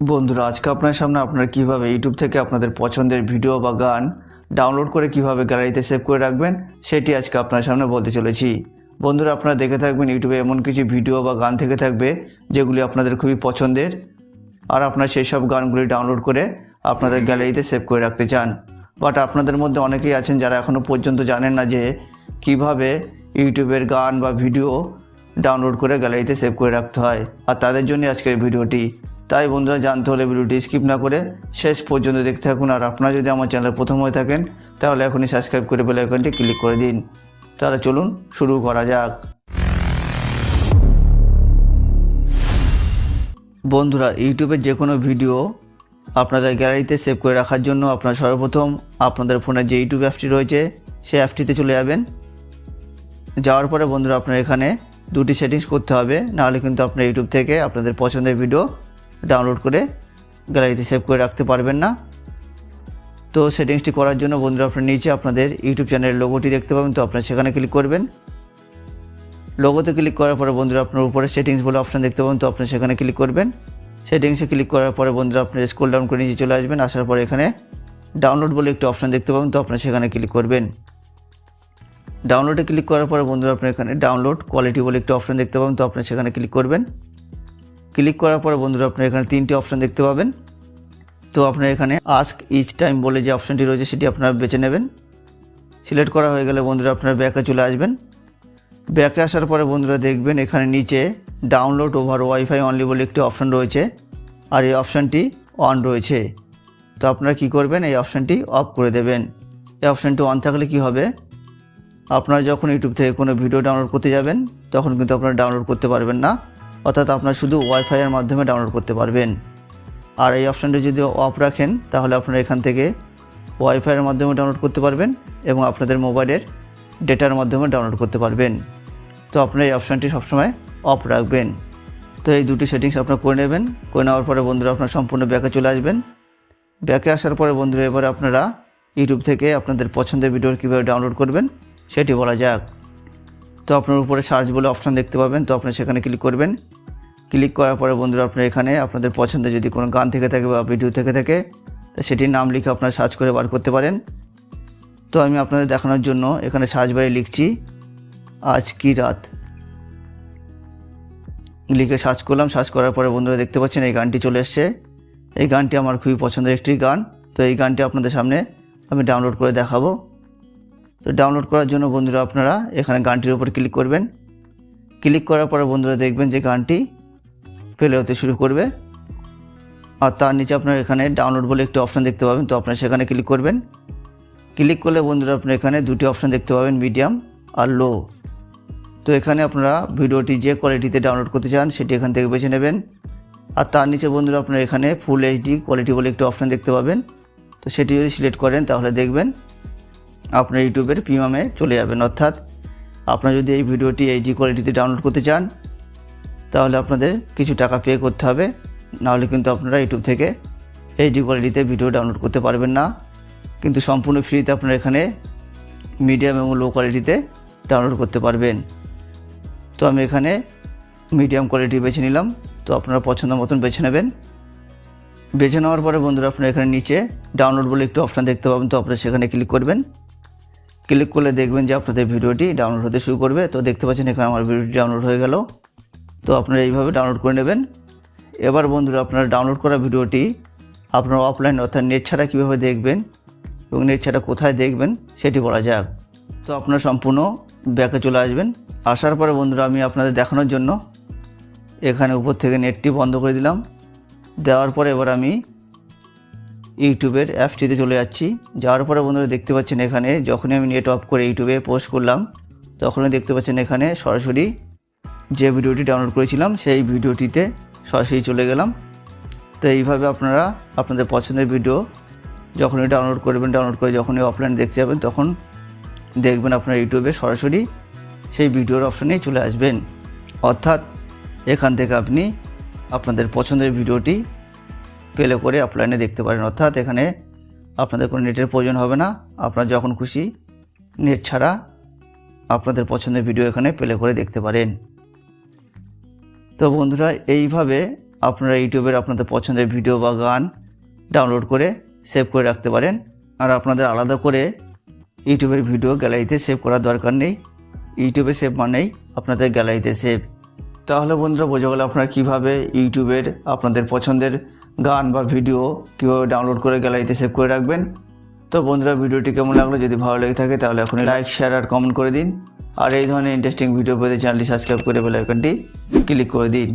বন্ধুরা, আজকে আপনার সামনে আপনারা কীভাবে ইউটিউব থেকে আপনাদের পছন্দের ভিডিও বা গান ডাউনলোড করে কীভাবে গ্যালারিতে সেভ করে রাখবেন, সেটি আজকে আপনার সামনে বলতে চলেছি। বন্ধুরা, আপনারা দেখে থাকবেন ইউটিউবে এমন কিছু ভিডিও বা গান থেকে থাকবে, যেগুলি আপনাদের খুবই পছন্দের, আর আপনারা সেই সব গানগুলি ডাউনলোড করে আপনাদের গ্যালারিতে সেভ করে রাখতে চান। বাট আপনাদের মধ্যে অনেকেই আছেন যারা এখনও পর্যন্ত জানেন না যে কীভাবে ইউটিউবের গান বা ভিডিও ডাউনলোড করে গ্যালারিতে সেভ করে রাখতে হয়, আর তাদের জন্য আজকের ভিডিওটি। তাই বন্ধুরা জানতে হলে ভিডিওটি স্কিপ না করে শেষ পর্যন্ত দেখতে থাকুন। আর আপনারা যদি আমার চ্যানেল প্রথম হয়ে থাকেন, তাহলে এখনই সাবস্ক্রাইব করে বেল আইকনটি ক্লিক করে দিন। তাহলে চলুন শুরু করা যাক। বন্ধুরা ইউটিউবের যে কোনো ভিডিও আপনাদের গ্যালারিতে সেভ করে রাখার জন্য আপনারা সর্বপ্রথম আপনাদের ফোনে যে ইউটিউব অ্যাপটি রয়েছে, সেই অ্যাপটিতে চলে যাবেন। যাওয়ার পরে বন্ধুরা আপনার এখানে দুটি সেটিংস করতে হবে, নাহলে কিন্তু আপনার ইউটিউব থেকে আপনাদের পছন্দের ভিডিও ডাউনলোড করে গ্যালারিতে সেভ করে রাখতে পারবেন না। তো সেটিংসটি করার জন্য বন্ধুরা, আপনার নিচে আপনাদের ইউটিউব চ্যানেলের লোগোটি দেখতে পাবেন। তো আপনারা সেখানে ক্লিক করবেন। লোগোতে ক্লিক করার পরে বন্ধুরা, আপনার উপরে সেটিংস বলে অপশান দেখতে পাবেন। তো আপনি সেখানে ক্লিক করবেন। সেটিংসে ক্লিক করার পরে বন্ধুরা, আপনার স্ক্রল ডাউন করে নিচে চলে আসবেন। আসার পরে এখানে ডাউনলোড বলে একটি অপশান দেখতে পাবেন। তো আপনার সেখানে ক্লিক করবেন। ডাউনলোডে ক্লিক করার পরে বন্ধুরা, আপনার এখানে ডাউনলোড কোয়ালিটি বলে একটি অপশান দেখতে পাবেন। তো আপনি সেখানে ক্লিক করবেন। ক্লিক করার পরে বন্ধুরা আপনি এখানে তিনটি অপশান দেখতে পাবেন। তো আপনার এখানে আস্ক ইচ টাইম বলে যে অপশানটি রয়েছে সেটি আপনারা বেছে নেবেন। সিলেক্ট করা হয়ে গেলে বন্ধুরা আপনারা ব্যাকে চলে আসবেন। ব্যাকে আসার পরে বন্ধুরা দেখবেন এখানে নিচে ডাউনলোড ওভার ওয়াইফাই অনলি বলে একটি অপশান রয়েছে। আর এই অপশানটি অন রয়েছে। তো আপনারা কি করবেন? এই অপশানটি অফ করে দেবেন। এই অপশানটি অন থাকলে কি হবে? আপনারা যখন ইউটিউব থেকে কোনো ভিডিও ডাউনলোড করতে যাবেন, তখন কিন্তু আপনারা ডাউনলোড করতে পারবেন না। অর্থাৎ আপনারা শুধু ওয়াইফাইয়ের মাধ্যমে ডাউনলোড করতে পারবেন। আর এই অপশানটি যদি অফ রাখেন, তাহলে আপনারা এখান থেকে ওয়াইফাইয়ের মাধ্যমে ডাউনলোড করতে পারবেন এবং আপনাদের মোবাইলের ডেটার মাধ্যমে ডাউনলোড করতে পারবেন। তো আপনারা এই অপশানটি সবসময় অফ রাখবেন। তো এই দুটি সেটিংস আপনারা করে নেবেন। করে নেওয়ার পরে বন্ধুরা আপনারা সম্পূর্ণ ব্যাকে চলে আসবেন। ব্যাকে আসার পরে বন্ধুরা এবারে আপনারা ইউটিউব থেকে আপনাদের পছন্দের ভিডিও কীভাবে ডাউনলোড করবেন, সেটি বলা যাক। তো আপনার উপরে সার্চ বলে অপশান দেখতে পাবেন। তো আপনি সেখানে ক্লিক করবেন। ক্লিক করার পরে বন্ধুরা আপনার এখানে আপনাদের পছন্দের যদি কোনো গান থেকে থাকে বা ভিডিও থেকে থাকে, তো সেটির নাম লিখে আপনারা সার্চ করে বার করতে পারেন। তো আমি আপনাদের দেখানোর জন্য এখানে সার্চ বারে লিখছি আজ কি রাত। লিখে সার্চ করলাম সার্চ করার পরে বন্ধুরা দেখতে পাচ্ছেন এই গানটি চলে এসছে। এই গানটি আমার খুবই পছন্দের একটি গান, তো এই গানটি আপনাদের সামনে আমি ডাউনলোড করে দেখাবো। তো ডাউনলোড করার জন্য বন্ধুরা আপনারা এখানে গানটির উপর ক্লিক করবেন। ক্লিক করার পরে বন্ধুরা দেখবেন যে গানটি প্লে হতে শুরু করবে। আর তার নিচে আপনার এখানে ডাউনলোড বলে একটি অপশান দেখতে পাবেন। তো আপনারা সেখানে ক্লিক করবেন। ক্লিক করলে বন্ধুরা আপনার এখানে দুটি অপশান দেখতে পাবেন মিডিয়াম আর লো তো এখানে আপনারা ভিডিওটি যে কোয়ালিটিতে ডাউনলোড করতে চান, সেটি এখান থেকে বেছে নেবেন। আর তার নিচে বন্ধুরা আপনারা এখানে ফুল এইচডি কোয়ালিটি বলে একটি অপশান দেখতে পাবেন। তো সেটি যদি সিলেক্ট করেন, তাহলে দেখবেন আপনার ইউটিউবের প্রিমিয়ামে চলে যাবেন। অর্থাৎ আপনারা যদি এই ভিডিওটি এইচডি কোয়ালিটিতে ডাউনলোড করতে চান তাহলে আপনাদের কিছু টাকা পে করতে হবে। নাহলে কিন্তু আপনারা ইউটিউব থেকে এইচডি কোয়ালিটিতে ভিডিও ডাউনলোড করতে পারবেন না। কিন্তু সম্পূর্ণ ফ্রিতে আপনারা এখানে মিডিয়াম এবং লো কোয়ালিটিতে ডাউনলোড করতে পারবেন। তো আমি এখানে মিডিয়াম কোয়ালিটি বেছে নিলাম। তো আপনারা পছন্দ মতন বেছে নেবেন। বেছে নেওয়ার পরে বন্ধুরা আপনারা এখানে নিচে ডাউনলোড বলে একটু অপশান দেখতে পাবেন। তো আপনারা সেখানে ক্লিক করবেন। ক্লিক করলে দেখবেন যে আপনাদের ভিডিওটি ডাউনলোড হতে শুরু করবে। তো দেখতে পাচ্ছেন এখানে আমার ভিডিওটি ডাউনলোড হয়ে গেল। তো আপনারা এইভাবে ডাউনলোড করে নেবেন। এবার বন্ধুরা, আপনারা ডাউনলোড করা ভিডিওটি আপনারা অফলাইন অর্থাৎ নেট ছাড়া কীভাবে দেখবেন এবং নেট ছাড়া কোথায় দেখবেন সেটি বলা যাক। তো আপনারা সম্পূর্ণ ব্যাকে চলে আসবেন। আসার পরে বন্ধুরা, আমি আপনাদের দেখানোর জন্য এখানে উপর থেকে নেটটি বন্ধ করে দিলাম। দেওয়ার পরে এবার আমি ইউটিউবের অ্যাপসটিতে চলে যাচ্ছি। যাওয়ার পরে বন্ধুরা, দেখতে পাচ্ছেন এখানে যখনই আমি নেট অফ করে ইউটিউবে পোস্ট করলাম, তখনই দেখতে পাচ্ছেন এখানে সরাসরি যে ভিডিওটি ডাউনলোড করেছিলাম, সেই ভিডিওটিতে সরাসরি চলে গেলাম। তো এইভাবে আপনারা আপনাদের পছন্দের ভিডিও যখনই ডাউনলোড করবেন ডাউনলোড করে যখনই অফলাইন দেখতে যাবেন, তখন দেখবেন আপনার ইউটিউবে সরাসরি সেই ভিডিওর অপশানেই চলে আসবেন। অর্থাৎ এখান থেকে আপনি আপনাদের পছন্দের ভিডিওটি পেলে করে অফলাইনে দেখতে পারেন। অর্থাৎ এখানে আপনাদের কোনো নেটের প্রয়োজন হবে না। আপনারা যখন খুশি নেট ছাড়া আপনাদের পছন্দের ভিডিও এখানে প্লে করে দেখতে পারেন। তো বন্ধুরা এইভাবে আপনারা ইউটিউবের আপনাদের পছন্দের ভিডিও বা গান ডাউনলোড করে সেভ করে রাখতে পারেন। আর আপনাদের আলাদা করে ইউটিউবের ভিডিও গ্যালারিতে সেভ করার দরকার নেই। ইউটিউবে সেভ মানেই আপনাদের গ্যালারিতে সেভ। তাহলে বন্ধুরা বোঝা গেল আপনারা কীভাবে ইউটিউবের আপনাদের পছন্দের গান বা ভিডিও কীভাবে ডাউনলোড করে গ্যালারিতে সেভ করে রাখবেন। তো বন্ধুরা ভিডিওটি কেমন লাগল? যদি ভালো লেগে থাকে তাহলে এখন লাইক শেয়ার আর কমেন্ট করে দিন। আর এই ধরনের ইন্টারেস্টিং ভিডিও পেতে চ্যানেলটি সাবস্ক্রাইব করে বেলাইকনটি ক্লিক করে দিন।